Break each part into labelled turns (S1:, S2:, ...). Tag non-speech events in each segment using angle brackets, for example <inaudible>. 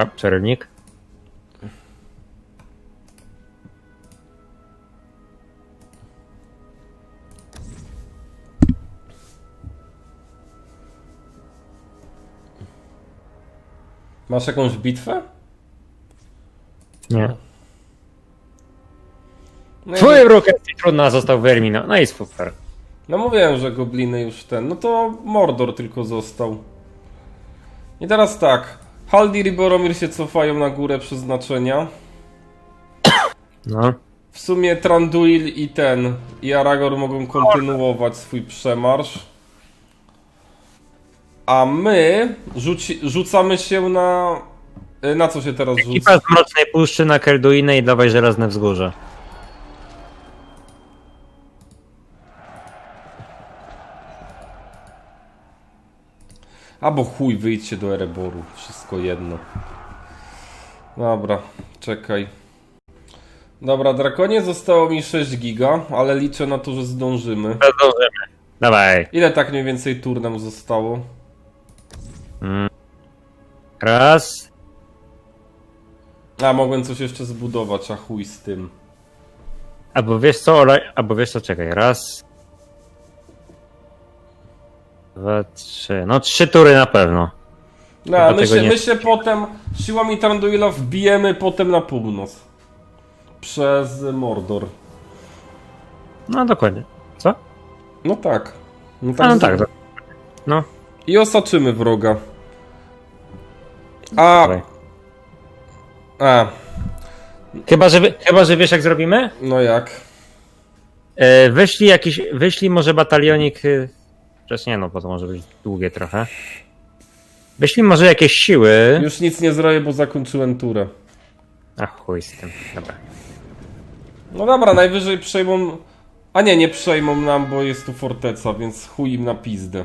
S1: A, przerywnik?
S2: Masz jakąś bitwę?
S1: Nie.
S2: No,
S1: Twój wróg jest trudno, a został wyeliminował. No i super.
S2: no mówiłem, że gobliny już ten. No to Mordor tylko został. I teraz tak. Haldir i Boromir się cofają na górę przeznaczenia.
S1: No.
S2: W sumie Tranduil i ten i Aragorn mogą kontynuować swój przemarsz. A my rzuci, rzucamy się na. y, Na co się teraz rzuca?
S1: Ekipa z Mrocznej Puszczy na Kerduinę i dawaj Żelazne Wzgórze.
S2: Albo chuj, wyjdźcie do Ereboru. Wszystko jedno. Dobra, czekaj. Dobra, Drakonie zostało mi 6 giga, ale liczę na to, że zdążymy.
S1: Zdążymy. Dawaj.
S2: Ile tak mniej więcej tur nam zostało?
S1: Raz.
S2: A, mogłem coś jeszcze zbudować, a chuj z tym.
S1: Albo wiesz co, olej, albo wiesz co, czekaj. Raz. Dwa, trzy. No trzy tury na pewno.
S2: No,
S1: Chyba
S2: my
S1: tego
S2: się,
S1: nie-
S2: my się potem siłami Tranduila wbijemy potem na północ. Przez Mordor.
S1: No dokładnie. Co?
S2: No tak. No
S1: A, no
S2: z-
S1: tak. do- No.
S2: I osaczymy wroga. A,
S1: Dawaj.
S2: a,
S1: Chyba, że, wy- chyba, że wiesz jak zrobimy?
S2: no jak?
S1: E, wyślij jakiś, wyślij może batalionik, y, przecież nie no, bo to może być długie trochę. Wyślij może jakieś siły.
S2: Już nic nie zrobię, bo zakończyłem turę.
S1: Ach, chuj z tym, dobra.
S2: No dobra, najwyżej przejmą... A nie, nie przejmą nam, bo jest tu forteca, więc chuj im na pizdę.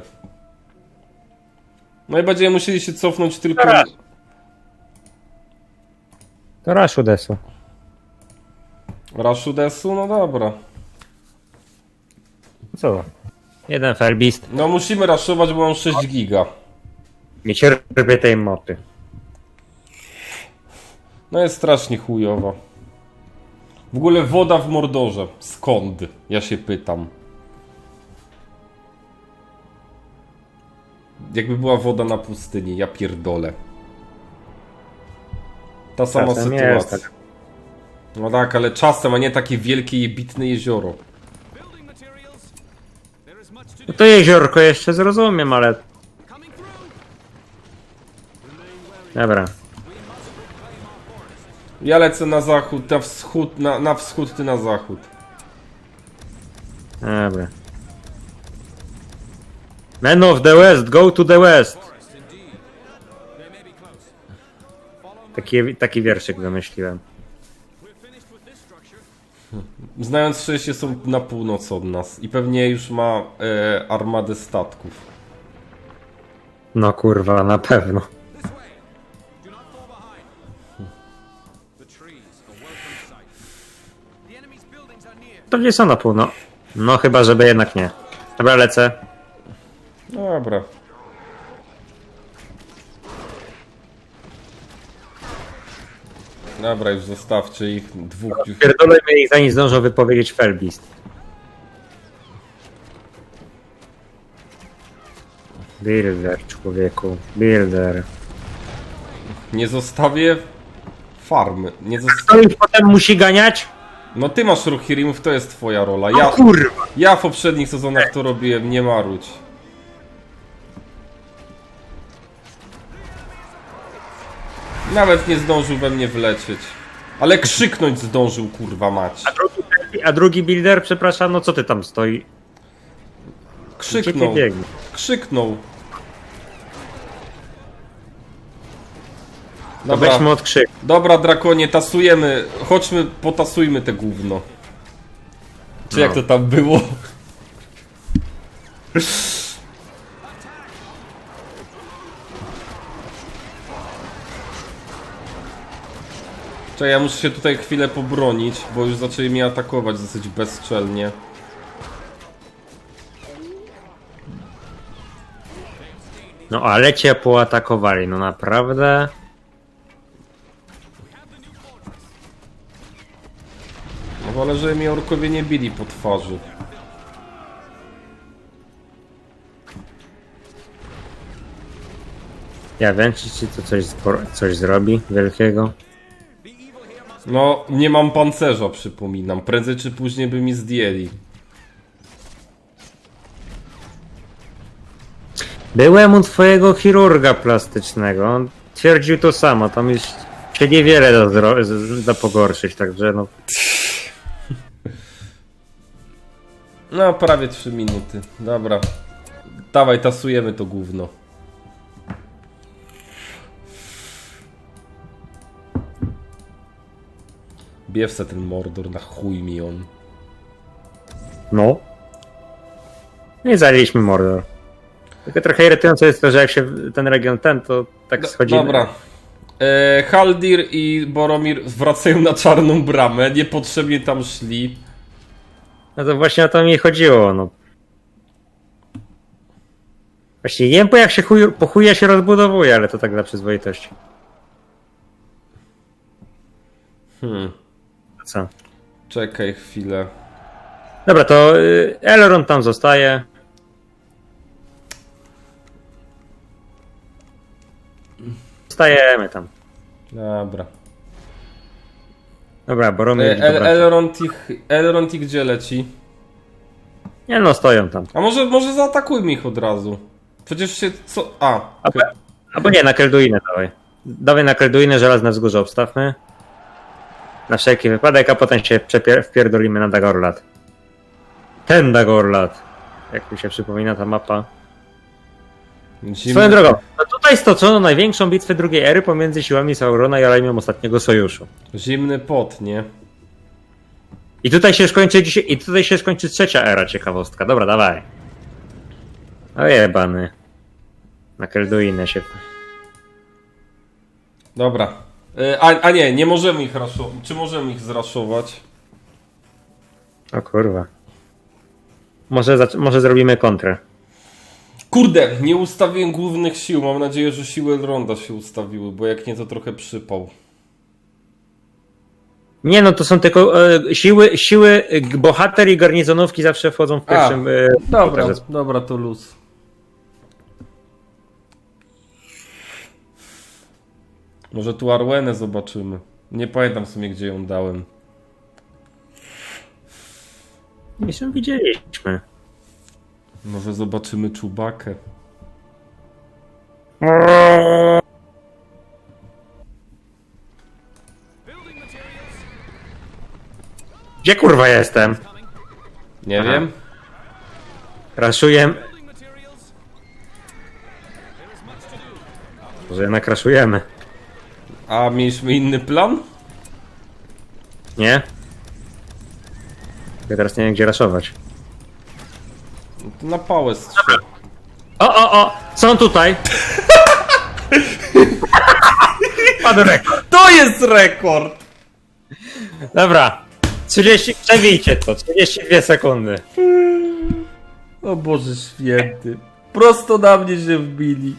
S2: No i będziemy musieli się cofnąć tylko...
S1: Dobra. To Rashu Desu.
S2: Rashudesu? No dobra.
S1: Co? Jeden Felbist.
S2: No musimy raszować, bo mam 6 giga.
S1: Nie cierpię tej moty.
S2: No jest strasznie chujowa. W ogóle woda w Mordorze. Skąd? Ja się pytam. Jakby była woda na pustyni, ja pierdolę. Ta sama
S1: Czasem
S2: sytuacja.
S1: jest tak.
S2: No tak, ale czasem, a nie takie wielkie jebitne jezioro.
S1: No to jeziorko jeszcze zrozumiem, ale... Dobra.
S2: Ja lecę na zachód, na wschód, na, na wschód, ty na zachód.
S1: Dobra. Men of the West, go to the West. Taki, taki wierszyk wymyśliłem.
S2: Znając szczęście są na północ od nas i pewnie już ma e, armadę statków.
S1: No kurwa, na pewno. To nie są na półno. No chyba, żeby jednak nie. Dobra, lecę.
S2: Dobra. Dobra, już zostawcie ich dwóch.
S1: Pierdolejmy ich zanim zdążą wypowiedzieć Felbist. Builder, człowieku. Builder.
S2: Nie zostawię farmy. Nie
S1: Kto ich potem musi ganiać?
S2: no ty masz Rohirrimów, to jest twoja rola.
S1: No
S2: Ja,
S1: kurwa.
S2: ja w poprzednich sezonach to robiłem, nie marudź. Nawet nie zdążył we mnie wlecieć. Ale krzyknąć zdążył, kurwa mać.
S1: A drugi, a drugi builder, przepraszam, no co ty tam stoi? Gdzie ty
S2: Krzyknął. Krzyknął.
S1: To
S2: Dobra,
S1: weźmy od krzyk.
S2: dobra drakonie, tasujemy. Chodźmy, potasujmy te gówno. Czy jak
S1: No.
S2: to tam było? Czekaj, ja muszę się tutaj chwilę pobronić, bo już zaczęli mnie atakować dosyć bezczelnie.
S1: No ale cię poatakowali, no naprawdę.
S2: No wolę, żeby mi orkowie nie bili po twarzy.
S1: Ja wiem, czy ci to coś, coś zrobi wielkiego.
S2: No, nie mam pancerza, przypominam. Prędzej czy później by mi zdjęli.
S1: Byłem u twojego chirurga plastycznego. On twierdził to samo. Tam jest się niewiele da, zro- z- da pogorszyć, także no.
S2: No, prawie 3 minuty. Dobra. Dawaj, tasujemy to gówno. Biewse ten Mordor, na chuj mi on.
S1: No. Nie zajęliśmy Mordor. Tylko trochę irytujące jest to, że jak się ten region ten, to tak
S2: Do-
S1: schodzimy.
S2: Dobra. E, Haldir i Boromir wracają na czarną bramę, niepotrzebnie tam szli.
S1: No to właśnie o to mi chodziło, no. Właściwie nie wiem po jak się chuj, po chuja się rozbudowuje, ale to tak dla przyzwoitości.
S2: Hmm.
S1: Co?
S2: Czekaj chwilę.
S1: Dobra, to y, Elrond tam zostaje. Zostajemy tam.
S2: Dobra.
S1: Dobra, Boromir.
S2: E, El. Elrond, ich, Elrond i gdzie leci?
S1: Nie no, stoją tam.
S2: A może, może zaatakujmy ich od razu. Przecież się co... A, okej.
S1: Albo nie, na Kelduinę dawaj. Dawaj na Kelduinę, żelazne wzgórze obstawmy. Na wszelki wypadek, a potem się wpierdolimy na Dagorlat. Ten Dagorlat. Jak mi się przypomina ta mapa.
S2: Zimny-
S1: Swoją drogą, no tutaj stoczono największą bitwę drugiej ery pomiędzy siłami Saurona i Alajmią ostatniego sojuszu.
S2: Zimny pot, nie?
S1: I tutaj się skończy dzisiaj, i tutaj się skończy trzecia era, ciekawostka. Dobra, dawaj. O jebany. Na Kelduinę się...
S2: Dobra. E, A, a nie, nie możemy ich raszować. Czy możemy ich zraszować?
S1: O kurwa. Może, zac- może zrobimy kontrę.
S2: Kurde, nie ustawiłem głównych sił. Mam nadzieję, że siły Elronda się ustawiły, bo jak nie, to trochę przypał.
S1: Nie no, to są tylko e, siły, siły e, bohater i garnizonówki zawsze wchodzą w pierwszym... e,
S2: Dobra, dobra, to luz. Może tu Arwenę zobaczymy. Nie pamiętam w sumie, gdzie ją dałem.
S1: Nie się widzieliśmy.
S2: Może zobaczymy Czubakę.
S1: Gdzie kurwa jestem?
S2: Nie
S1: Aha.
S2: wiem.
S1: Raszuję...
S3: Building materials. There is much to do.
S1: Może nakraszujemy.
S2: A mieliśmy inny plan?
S1: Nie? Ja teraz nie wiem gdzie raszować.
S2: No to na pałę strzel.
S1: O, o, o! Są tutaj! <laughs> Padł rekord.
S2: To jest rekord!
S1: Dobra. 30... Przewijcie to. 32 sekundy.
S2: O Boże święty. Prosto na mnie się wbili.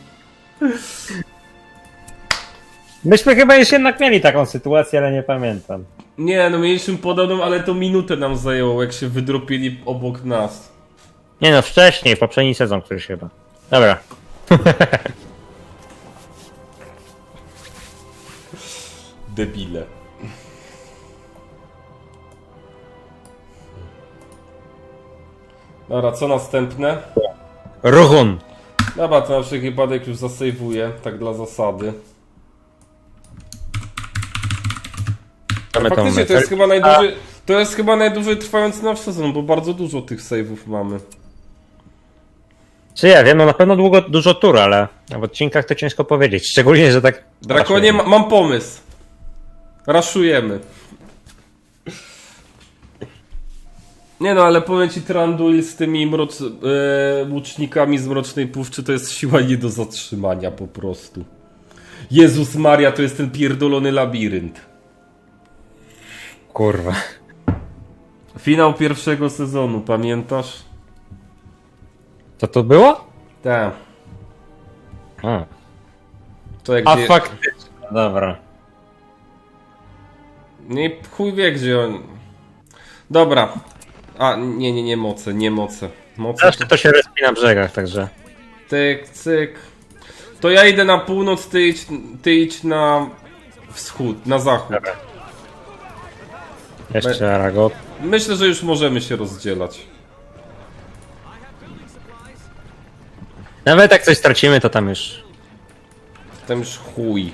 S1: Myśmy chyba już jednak mieli taką sytuację, ale nie pamiętam.
S2: Nie, no mieliśmy podobną, ale to minutę nam zajęło, jak się wydropili obok nas.
S1: Nie no, wcześniej, poprzedni sezon któryś chyba. Dobra. <laughs>
S2: Debile. Dobra, co następne?
S1: Ruchun.
S2: Dobra, to na wszelki wypadek już zasejwuję, tak dla zasady.
S1: Mamy tą
S2: Faktycznie to jest chyba najdłużej, to jest chyba najdłużej trwający nasz sezon, bo bardzo dużo tych saveów mamy.
S1: Czy ja wiem, no na pewno długo, dużo tur, ale w odcinkach to ciężko powiedzieć. Szczególnie, że tak.
S2: Drakonie, ma, mam pomysł. Raszujemy. Nie no, ale powiem ci Tranduil z tymi mroc... e, łucznikami z Mrocznej Puszczy to jest siła nie do zatrzymania po prostu. Jezus Maria, to jest ten pierdolony labirynt.
S1: Kurwa.
S2: Finał pierwszego sezonu, pamiętasz?
S1: Co to było?
S2: Tak.
S1: A,
S2: To jak
S1: A
S2: gdzie...
S1: faktycznie. Dobra.
S2: Nie, chuj wie gdzie on... Dobra. A, nie, nie, nie moce, nie moce. Moce
S1: Zresztą to się respi na brzegach, także...
S2: Tyk, cyk. To ja idę na północ, ty idź, ty idź na wschód, na zachód.
S1: Jeszcze Arago.
S2: Myślę, że już możemy się rozdzielać.
S1: Nawet jak coś stracimy, to tam już...
S2: Tam już chuj.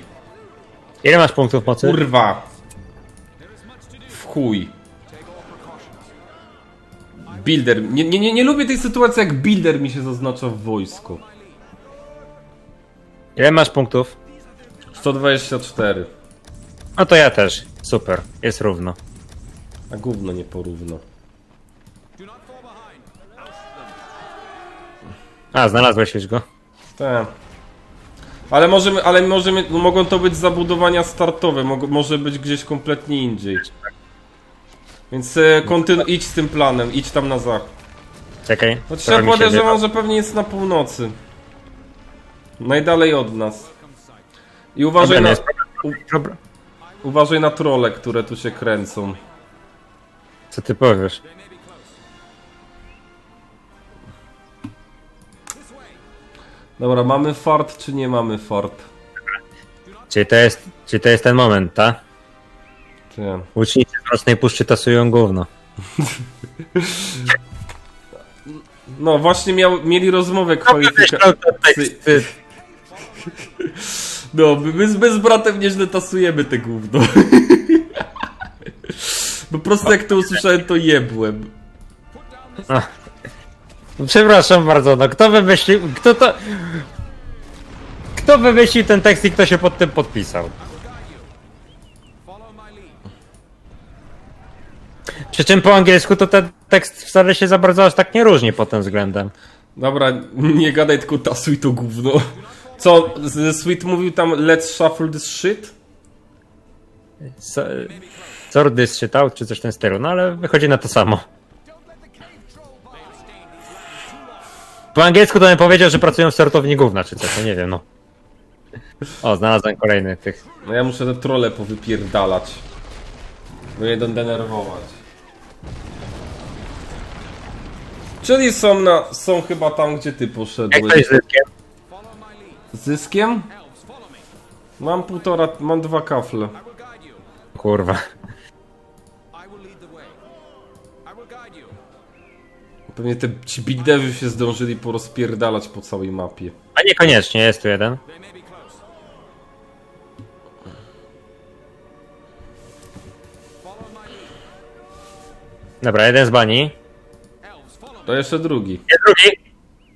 S1: Ile masz punktów mocy?
S2: Kurwa. W chuj. Builder. Nie, nie, nie, nie lubię tej sytuacji, jak builder mi się zaznacza w wojsku.
S1: Ile masz punktów?
S2: 124.
S1: No to ja też. Super. Jest równo.
S2: A gówno nie porówno.
S1: A, znalazłeś już go.
S2: Tak. Ale możemy, ale możemy, mogą to być zabudowania startowe, mog, może być gdzieś kompletnie indziej. Więc e, kontynu- idź z tym planem, idź tam na zachód.
S1: Czekaj.
S2: No
S1: trochę mi się
S2: podejrzewam, że pewnie jest na północy. Najdalej od nas. I uważaj na,
S1: jest Dobra.
S2: uważaj na trole, które tu się kręcą.
S1: Co ty powiesz?
S2: Dobra, mamy fart czy nie mamy fart?
S1: Czyli to jest, czyli to jest ten moment, ta?
S2: Czy?
S1: Łucznicy w Mrocznej Puszczy tasują gówno.
S2: No właśnie miał, mieli rozmowę kwalifikacyjną.
S1: Teksty.
S2: No, my, my, z- my z bratem nieźle tasujemy te gówno. Po prostu jak to usłyszałem, to jebłem.
S1: Przepraszam bardzo, no kto wymyślił, kto to... Kto wymyślił ten tekst i kto się pod tym podpisał? Przy czym po angielsku to ten tekst wcale się za bardzo aż tak nie różni pod tym względem.
S2: Dobra, nie gadaj, tylko tasuj to gówno. Co, z- Sweet mówił tam let's shuffle this shit?
S1: S- Sordys czytał, czy coś w tym stylu, no ale wychodzi na to samo. Po angielsku to bym powiedział, że pracują w sortowni gówna, czy coś, no nie wiem, no. O, znalazłem kolejny tych.
S2: No ja muszę te trole powypierdalać. Bo jeden denerwować. Czyli są na, są chyba tam, gdzie ty
S1: Jak
S2: poszedłeś.
S1: z zyskiem?
S2: Zyskiem? Mam półtora, mam dwa kafle.
S1: Kurwa.
S2: Pewnie te ci big devy się zdążyli porozpierdalać po całej mapie.
S1: A niekoniecznie, jest tu jeden. Dobra, jeden z bani.
S2: To jeszcze drugi.
S1: Jest drugi.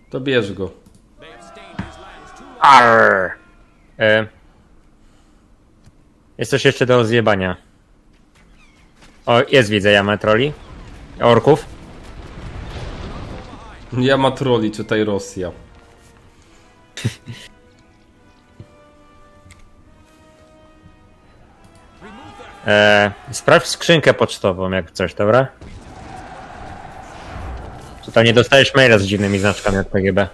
S2: To bierz go.
S1: Arr. E. Jest coś jeszcze do zjebania. O, jest widzę ja metroli. Orków.
S2: Ja ma troli, czytaj Rosja.
S1: E, sprawdź skrzynkę pocztową, jak coś, dobra? Czy tam nie dostajesz maila z dziwnymi znaczkami od PGB?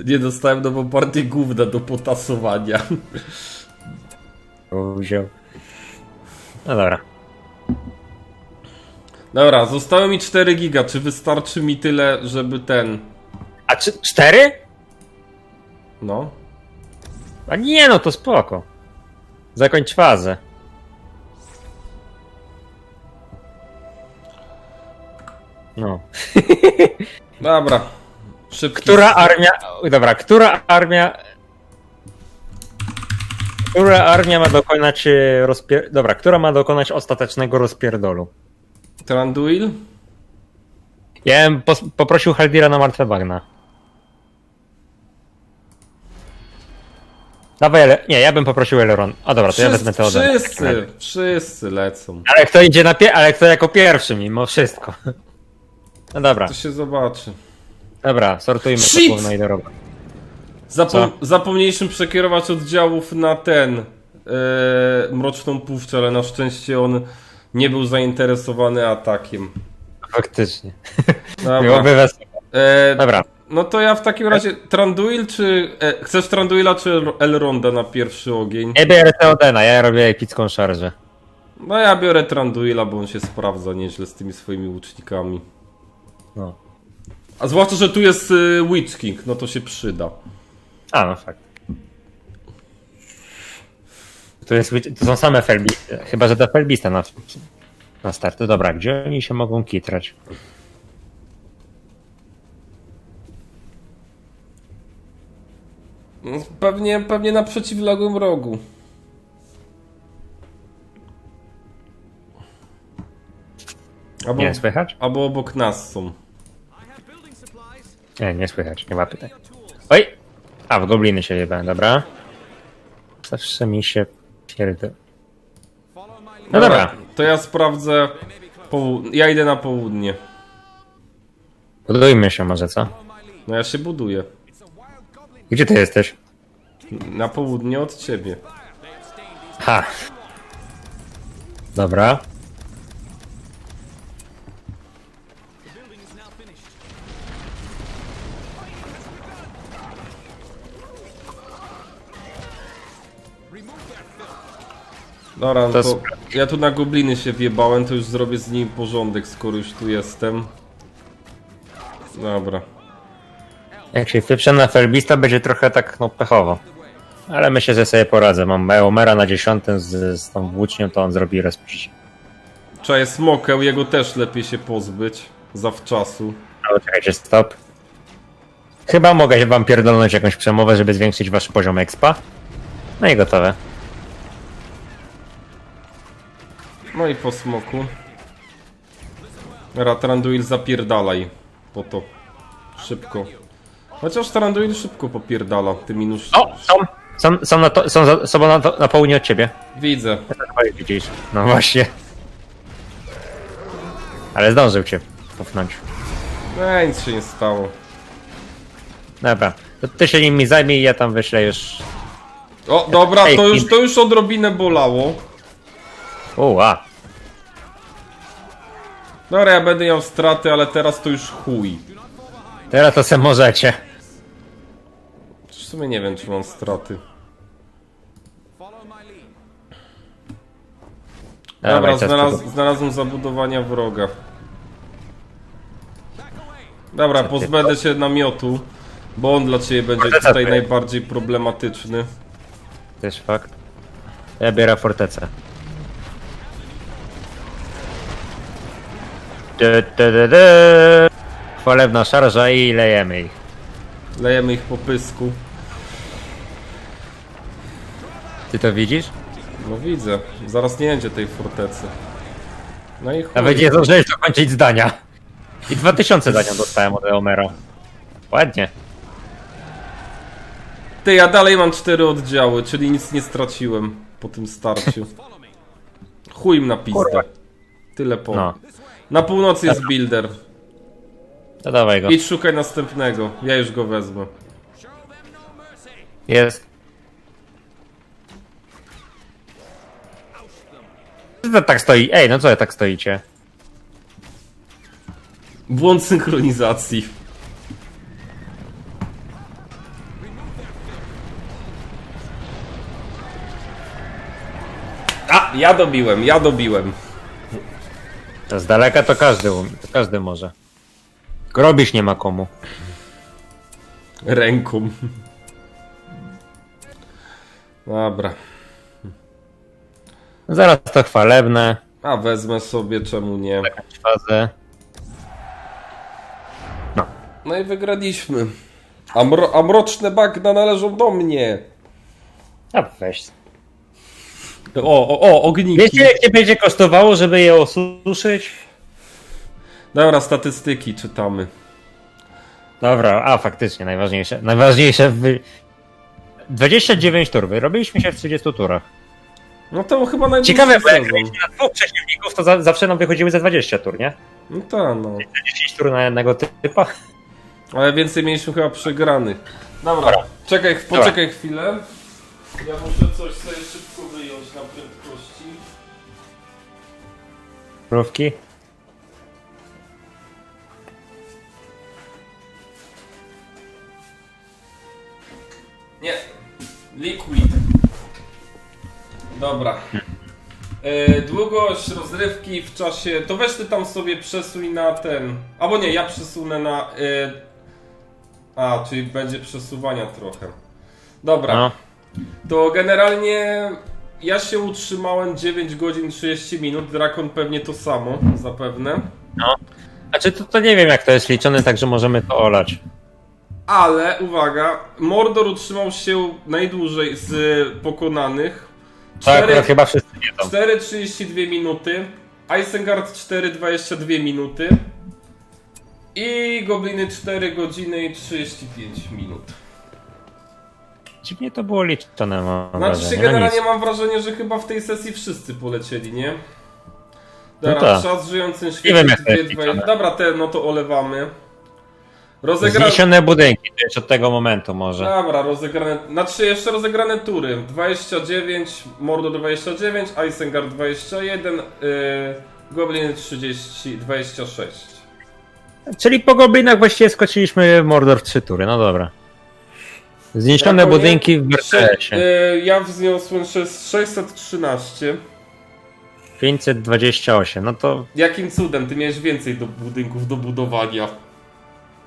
S2: Nie dostałem nową partię gówna do potasowania.
S1: Wziął. No dobra.
S2: Dobra, zostały mi 4 giga. Czy wystarczy mi tyle, żeby ten.
S1: A czy cztery?
S2: No.
S1: A nie no, to spoko. Zakończ fazę. No. <laughs>
S2: Dobra. Szybki.
S1: Która armia. Dobra, która armia. Która armia ma dokonać e, rozpier... Dobra, która ma dokonać ostatecznego rozpierdolu?
S2: Tranduil?
S1: Ja bym pos- poprosił Haldira na martwe bagna. Dawaj, ele... Nie, ja bym poprosił Eleron. A dobra, to ja wezmę
S2: Wszyscy,
S1: Teodę.
S2: wszyscy, wszyscy lecą.
S1: Ale kto idzie na pie... Ale kto jako pierwszy mimo wszystko. <laughs> No dobra,
S2: To się zobaczy.
S1: dobra, sortujmy to
S2: Shit!
S1: gówno i do roboty.
S2: Zapom
S1: Co?
S2: zapomnieliśmy przekierować oddziałów na ten. E, mroczną puszczę, ale na szczęście on nie był zainteresowany atakiem.
S1: Faktycznie. Byłoby wesoło.
S2: E,
S1: Dobra.
S2: No to ja w takim razie Tranduil czy... E, chcesz Tranduila czy El- Elronda na pierwszy ogień?
S1: Nie biorę Teodena, ja robię epicką szarżę.
S2: No ja biorę Tranduila, bo on się sprawdza nieźle z tymi swoimi łucznikami.
S1: No.
S2: A zwłaszcza, że tu jest y, Witch King, no to się przyda.
S1: A, no fakt. To, jest, to są same felbi, chyba że do felbista na, na start. To dobra, gdzie oni się mogą kitrać?
S2: No, Pewnie, pewnie na przeciwległym rogu. Albo,
S1: Nie słychać?
S2: albo obok nas są.
S1: Nie, nie słychać, nie ma pytań. Oj! A, w gobliny się jebałem, dobra. Zawsze mi się pierdol... No dobra,
S2: To ja sprawdzę. Połu- ja idę na południe.
S1: budujmy się może, co?
S2: No ja się buduję.
S1: Gdzie ty jesteś?
S2: Na południe od ciebie.
S1: Ha! Dobra.
S2: Dobra, no
S1: To
S2: ja tu na gobliny się wjebałem, to już zrobię z nim porządek, skoro już tu jestem. Dobra.
S1: Jak się wpieprzę na felbista, będzie trochę tak, no, pechowo. Ale myślę, że sobie poradzę. Mam Eomera na dziesiątym z, z tą włócznią, to on zrobi rozpisz.
S2: Czaję smokę, jego też lepiej się pozbyć. Zawczasu.
S1: Ale czekajcie, stop. Chyba mogę wam pierdolnąć jakąś przemowę, żeby zwiększyć wasz poziom expa. No i gotowe.
S2: No i po smoku. Ratranduil zapierdalaj. Po to. Szybko. Chociaż Taranduil szybko popierdala, ty minus...
S1: O! Są! Są, są, na, to, są za sobą na, to, na południe od ciebie.
S2: Widzę.
S1: Widzisz? No właśnie. Ale zdążył cię popchnąć.
S2: No nic się nie stało.
S1: Dobra. To ty się nimi zajmij i ja tam wyślę już...
S2: O, dobra,
S1: Ej,
S2: to już, to już odrobinę bolało.
S1: Uła.
S2: Dobra, ja będę miał straty, ale teraz to już chuj.
S1: Teraz to se możecie.
S2: W sumie nie wiem, czy mam straty. Dobra,
S1: Dawaj,
S2: znalaz znalazłem zabudowania wroga. Dobra, pozbędę się namiotu, bo on dla ciebie będzie
S1: Forteca
S2: tutaj
S1: ty.
S2: najbardziej problematyczny.
S1: Też fakt. Ja biorę fortecę. Du, du, du, du. Chwalebna szarża i lejemy ich.
S2: Lejemy ich po pysku.
S1: Ty to widzisz?
S2: No widzę, zaraz nie będzie tej fortecy. No i chuj.
S1: Nawet nie zdążyłeś dokończyć zdania. I 2000 zdania dostałem od Eomera. Ładnie.
S2: Ty, ja dalej mam cztery oddziały, czyli nic nie straciłem po tym starciu. <laughs> Chuj im na pizdę.
S1: Kurwa.
S2: Tyle po.
S1: No.
S2: Na północy jest builder.
S1: To dawaj go.
S2: Idź szukaj następnego. Ja już go wezmę.
S1: Jest. Co to tak stoi? Ej, no co ja tak stoicie?
S2: Błąd synchronizacji. A, ja dobiłem, ja dobiłem.
S1: To z daleka to każdy, to każdy może. Grobić nie ma komu.
S2: Ręką. Dobra.
S1: Zaraz to chwalebne.
S2: A wezmę sobie, czemu nie.
S1: Fazę.
S2: No i wygraliśmy. A, mro a mroczne bagna należą do mnie.
S1: A weź.
S2: O, o, o, ogniki.
S1: Wiecie, jak cię będzie kosztowało, żeby je osuszyć?
S2: Dobra, statystyki czytamy.
S1: Dobra, a faktycznie, najważniejsze. Najważniejsze wy... 29 tur, wyrobiliśmy się w 30 turach.
S2: No to chyba najdłuższy
S1: Ciekawe, bo jak
S2: sezon.
S1: na dwóch przeciwników, to za, zawsze nam wychodziły za 20 tur, nie?
S2: No tak, no.
S1: 10 tur na jednego typa.
S2: Ale więcej mieliśmy chyba przegranych. Dobra, czekaj, poczekaj chwilę. Ja muszę coś sobie
S1: Mrówki.
S2: Nie, liquid. Dobra. E, długość rozrywki w czasie. To weź ty tam sobie przesuń na ten. Albo nie, ja przesunę na. E, a, czyli będzie przesuwania trochę. Dobra.
S1: No.
S2: To generalnie ja się utrzymałem 9 godzin 30 minut. Drakon pewnie to samo, zapewne.
S1: Znaczy to, to nie wiem jak to jest liczone, także możemy to olać.
S2: Ale uwaga, Mordor utrzymał się najdłużej z pokonanych.
S1: Tak,
S2: Cztery-
S1: akurat chyba wszyscy wiedzą.
S2: 4,32 minuty. Isengard 4,22 minuty. I Gobliny 4 godziny i 35 minut.
S1: Dziwnie to było liczone, mam
S2: Znaczy się
S1: wrażenie. No
S2: generalnie
S1: nic.
S2: mam wrażenie, że chyba w tej sesji wszyscy polecieli, nie?
S1: No
S2: Dobra,
S1: tak.
S2: czas
S1: wiem,
S2: świecie. Dobra, te no to olewamy. Rozegra...
S1: Zniesione budynki, to jeszcze od tego momentu może.
S2: Dobra, rozegrane. Znaczy jeszcze rozegrane tury. 29, Mordo 29, Isengard 21, yy, Goblin 30, 26.
S1: Czyli po goblinach właściwie skoczyliśmy Mordor w trzy tury, no dobra. Zniesione
S2: Jako nie-
S1: budynki w BRTS-ie.
S2: Yy, ja wzniosłem sze- 613.
S1: 528, no to
S2: Jakim cudem? Ty miałeś więcej do budynków do budowania.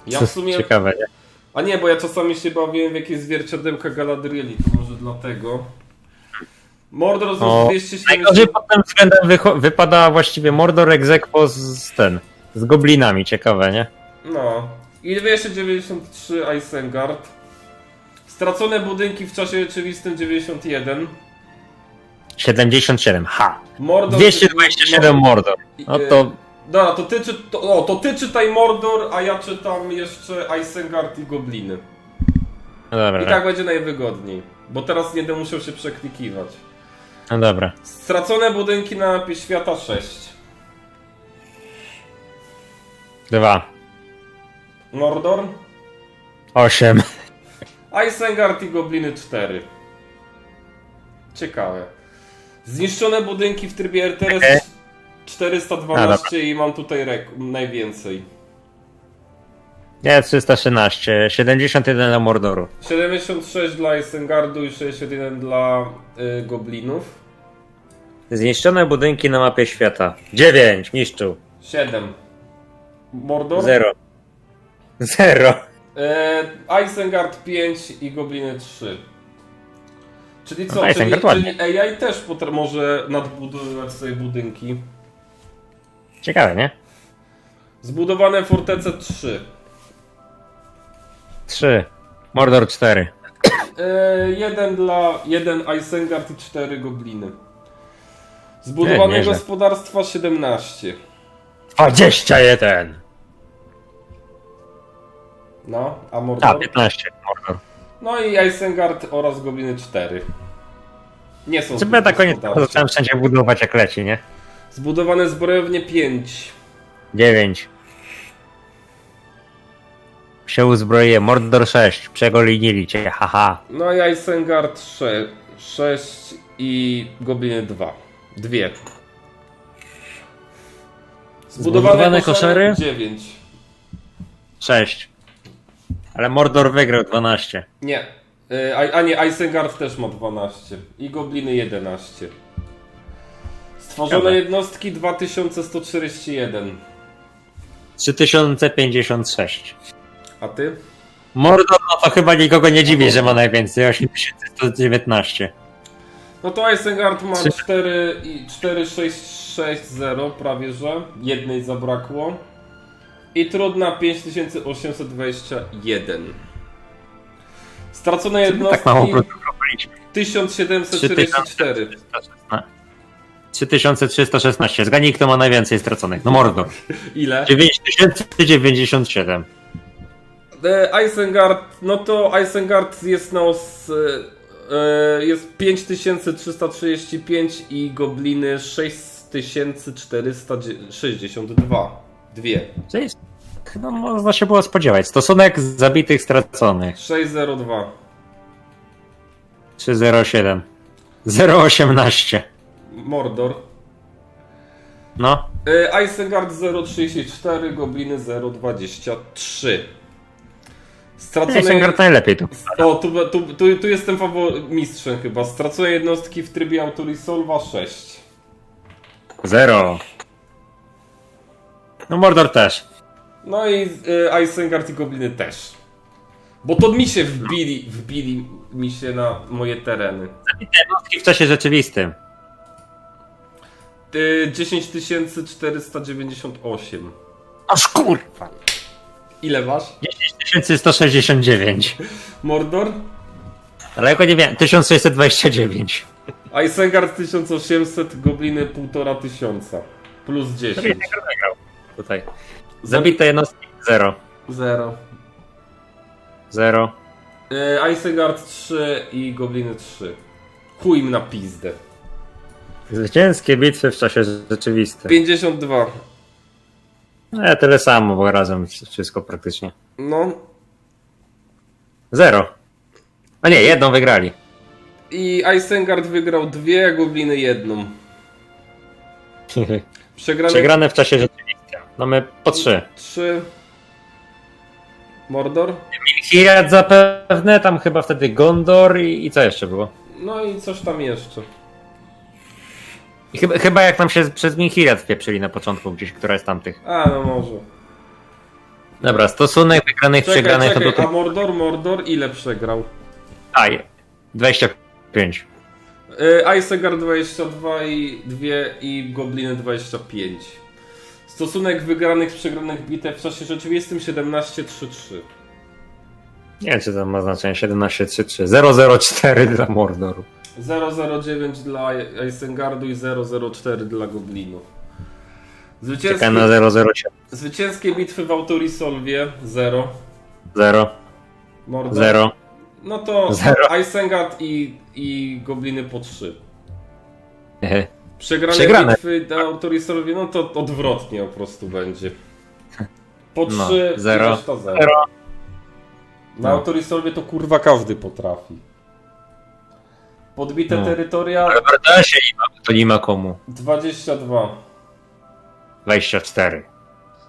S2: Ja w sumie...
S1: ciekawe, nie?
S2: A nie, bo ja czasami się bawiłem w jakieś zwierciadełka Galadrieli, to może dlatego. Mordor z
S1: O,
S2: 270...
S1: Najgorzej pod tym względem wypada właściwie Mordor Exequo z, z ten, z goblinami, ciekawe, nie?
S2: No. I 293 Isengard. Stracone budynki w czasie rzeczywistym 91.
S1: 77, ha!
S2: Mordor...
S1: 227 Mordor. No to
S2: Dobra, to ty, czy, to, o, to ty czytaj Mordor, a ja czytam jeszcze Isengard i Gobliny.
S1: no dobra,
S2: I tak będzie najwygodniej. Bo teraz nie będę musiał się przeklikiwać.
S1: no dobra.
S2: Stracone budynki na mapie świata 6.
S1: Dwa.
S2: Mordor.
S1: 8.
S2: Isengard i Gobliny 4. Ciekawe. Zniszczone budynki w trybie RTS
S1: Okej. A,
S2: 412 i mam tutaj rek- najwięcej.
S1: Nie, 313. 71 dla Mordoru.
S2: 76 dla Isengardu i 61 dla y, Goblinów.
S1: Zniszczone budynki na mapie świata. 9. Niszczył.
S2: 7. Mordor.
S1: 0. 0.
S2: E, Isengard 5 i Gobliny 3. Czyli co?
S1: No,
S2: czyli, czyli AI też potra- może nadbudowywać sobie budynki.
S1: Ciekawe, nie?
S2: Zbudowane fortece 3.
S1: 3. Mordor 4.
S2: E, jeden dla. jeden Isengard i 4 Gobliny. Zbudowane
S1: Nie, nieźle.
S2: gospodarstwa 17.
S1: 21.
S2: No, a
S1: A,
S2: Mordor?
S1: 15. Mordor.
S2: No i Isengard oraz Gobliny 4. Nie są
S1: Czy tak koniec zacząłem wszędzie budować jak leci, nie?
S2: Zbudowane zbrojownie 5.
S1: 9. Się uzbroiłem. Mordor 6. Przegolinili cię, haha.
S2: No i Isengard 6, 6 i Gobliny 2. Dwie.
S1: Zbudowane koszery?
S2: 9.
S1: 6. Ale Mordor wygrał 12.
S2: Nie. Y, A, a nie, Isengard też ma 12. I Gobliny 11. Stworzone
S1: Ciekawe.
S2: jednostki 2141.
S1: 3056.
S2: A ty?
S1: Mordor, no to chyba nikogo nie dziwi, że ma najwięcej. 8119.
S2: No to Isengard ma
S1: Trzy-
S2: 4 i 4660 prawie że. Jednej zabrakło. I trudna 5821. Stracone
S1: Tak mało
S2: jednostki
S1: produkowaliśmy.
S2: 1744.
S1: 3316. Zgadnij, kto ma najwięcej straconych. No Mordor. <laughs>
S2: Ile?
S1: 9097.
S2: E, Isengard, no to Isengard jest na os, e, jest 5335 i Gobliny 6462. Dwie.
S1: Czyli chyba można się było spodziewać. Stosunek zabitych straconych.
S2: 602.
S1: 307. 018.
S2: Mordor.
S1: No.
S2: E, Isengard 034, Gobliny 023. Stracone...
S1: Isengard najlepiej tu.
S2: O, tu, tu, tu, tu jestem fawo- mistrzem chyba. Stracone jednostki w trybie Autorisolva 6.
S1: Zero. No Mordor też.
S2: No i y, Isengard i Gobliny też. Bo to mi się wbili, wbili mi się na moje tereny.
S1: Jednostki w czasie rzeczywistym.
S2: Y, 10498.
S1: Aż kurwa.
S2: Ile masz?
S1: 10169.
S2: Mordor?
S1: Daleko nie wiem. 1629.
S2: Isengard 1800, Gobliny 1500. Plus 10.
S1: Wygrał tutaj. Zabite jednostki. Zero.
S2: 0.
S1: Zero.
S2: Y, Isengard 3 i Gobliny 3. Chuj im na pizdę.
S1: Zwycięskie bitwy w czasie rzeczywistym.
S2: 52.
S1: Nie, tyle samo, bo razem wszystko praktycznie.
S2: No.
S1: Zero. A nie, jedną wygrali.
S2: I Isengard wygrał dwie, a Gobliny jedną. <laughs> Przegrane
S1: Przegrane w czasie rzeczywistym. Mamy po trzy.
S2: 3. Mordor?
S1: Hiriad zapewne, tam chyba wtedy Gondor i, i co jeszcze było?
S2: No i coś tam jeszcze.
S1: I chyba, chyba jak nam się przez Minhiriad wpieprzyli na początku gdzieś, która z tamtych.
S2: A, no może.
S1: Dobra, stosunek wygranych,
S2: Czekaj,
S1: przegranych,
S2: czekaj,
S1: no to
S2: a. Mordor, Mordor ile przegrał?
S1: Aj, 25.
S2: Yy, Isengard 22 i 2 i Gobliny 25. Stosunek wygranych, przegranych bitew w czasie rzeczywistym 17-3-3.
S1: Nie wiem, czy to ma znaczenie 17-3-3. 004 dla Mordoru.
S2: 009 dla Isengardu i 004 dla Goblinów. Zwycięskie,
S1: na 007.
S2: zwycięskie bitwy w Autorisolwie 0.
S1: 0.
S2: Mordor.
S1: 0.
S2: No to
S1: Zero.
S2: Isengard i, i Gobliny po 3.
S1: Ehe.
S2: Przegrane,
S1: Przegrane.
S2: bitwy na Autorisolwie, no to odwrotnie po prostu będzie. Po 3
S1: No, zero.
S2: reszta 0.
S1: Zero.
S2: Na
S1: No.
S2: Autorisolwie to kurwa każdy potrafi. Podbite
S1: No.
S2: terytoria
S1: Ale nie ma, to nie ma komu.
S2: 22.
S1: 24.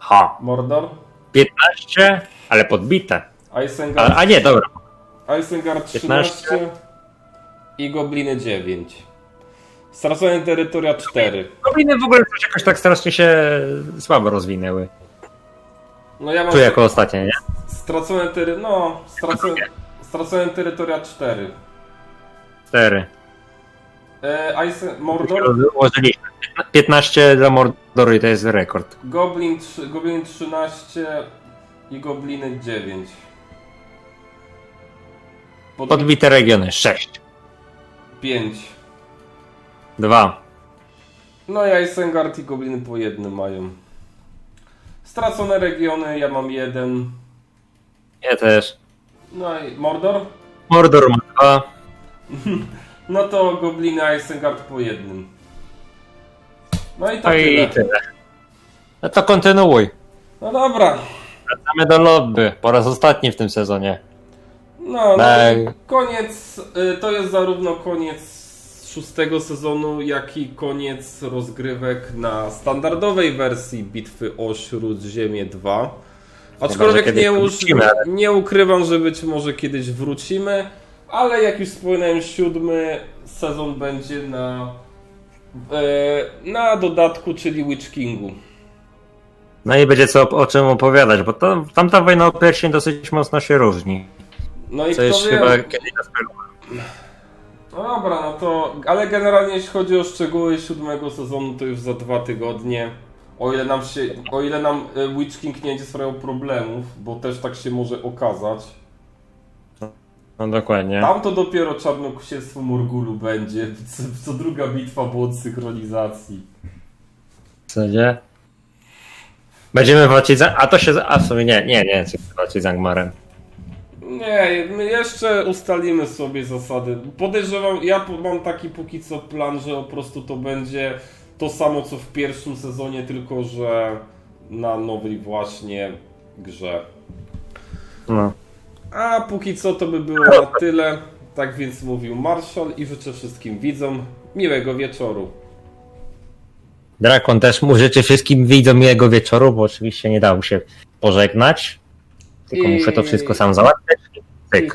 S1: Ha.
S2: Mordor.
S1: 15, ale podbite. A,
S2: Isengard,
S1: a nie, dobra.
S2: Isengard
S1: 15.
S2: 13 i Gobliny 9. Stracone terytoria 4.
S1: Gobliny w ogóle też jakoś tak strasznie się słabo rozwinęły.
S2: No ja mam
S1: Tu jako ostatnie, nie?
S2: stracone tery... no, stracone, stracone terytoria 4.
S1: 4.
S2: E, Isen... Mordor,
S1: Ułożyliśmy. 15 dla Mordoru i to jest rekord.
S2: Goblin, 3, Goblin 13 i Gobliny 9. Pod...
S1: Podbite regiony 6.
S2: 5.
S1: 2.
S2: No i Isengard i Gobliny po jednym mają. Stracone regiony, ja mam jeden.
S1: Ja też.
S2: No i Mordor?
S1: Mordor ma 2. <laughs>
S2: No to Gobliny, Isengard po jednym. No i to
S1: No i
S2: tyle.
S1: tyle. No to kontynuuj.
S2: No dobra.
S1: Wracamy do lobby. Po raz ostatni w tym sezonie.
S2: No, no i koniec. y, To jest zarówno koniec szóstego sezonu, jak i koniec rozgrywek na standardowej wersji Bitwy o Śródziemie 2. Aczkolwiek nie,
S1: ale-
S2: nie ukrywam, że być może kiedyś wrócimy, ale jak już wspomniałem, siódmy sezon będzie na, e, na dodatku, czyli Witch Kingu.
S1: No i będzie co o czym opowiadać, bo to, tamta wojna o pierścień dosyć mocno się różni.
S2: No i
S1: Co
S2: kto wie,
S1: chyba kiedyś
S2: dobra, no to. Ale generalnie jeśli chodzi o szczegóły siódmego sezonu, to już za dwa tygodnie. O ile nam się. O ile nam e, Witch King nie będzie sprawiał problemów, bo też tak się może okazać.
S1: No dokładnie.
S2: Tam to dopiero czarnokusierstwo Morgulu będzie. Co, co druga bitwa było od synchronizacji.
S1: Co nie? Będziemy walczyć za... A to się... A w sumie nie, nie, nie, chcę walczyć z Angmarem.
S2: Nie, my jeszcze ustalimy sobie zasady. Podejrzewam, ja mam taki póki co plan, że po prostu to będzie to samo co w pierwszym sezonie, tylko że na nowej właśnie grze.
S1: No.
S2: A póki co to by było na tyle. Tak więc mówił Marshall i życzę wszystkim widzom miłego wieczoru.
S1: Drakon też mu życzy wszystkim widzom miłego wieczoru, bo oczywiście nie dało się pożegnać. Tylko muszę to wszystko sam załatwić.
S2: Cześć.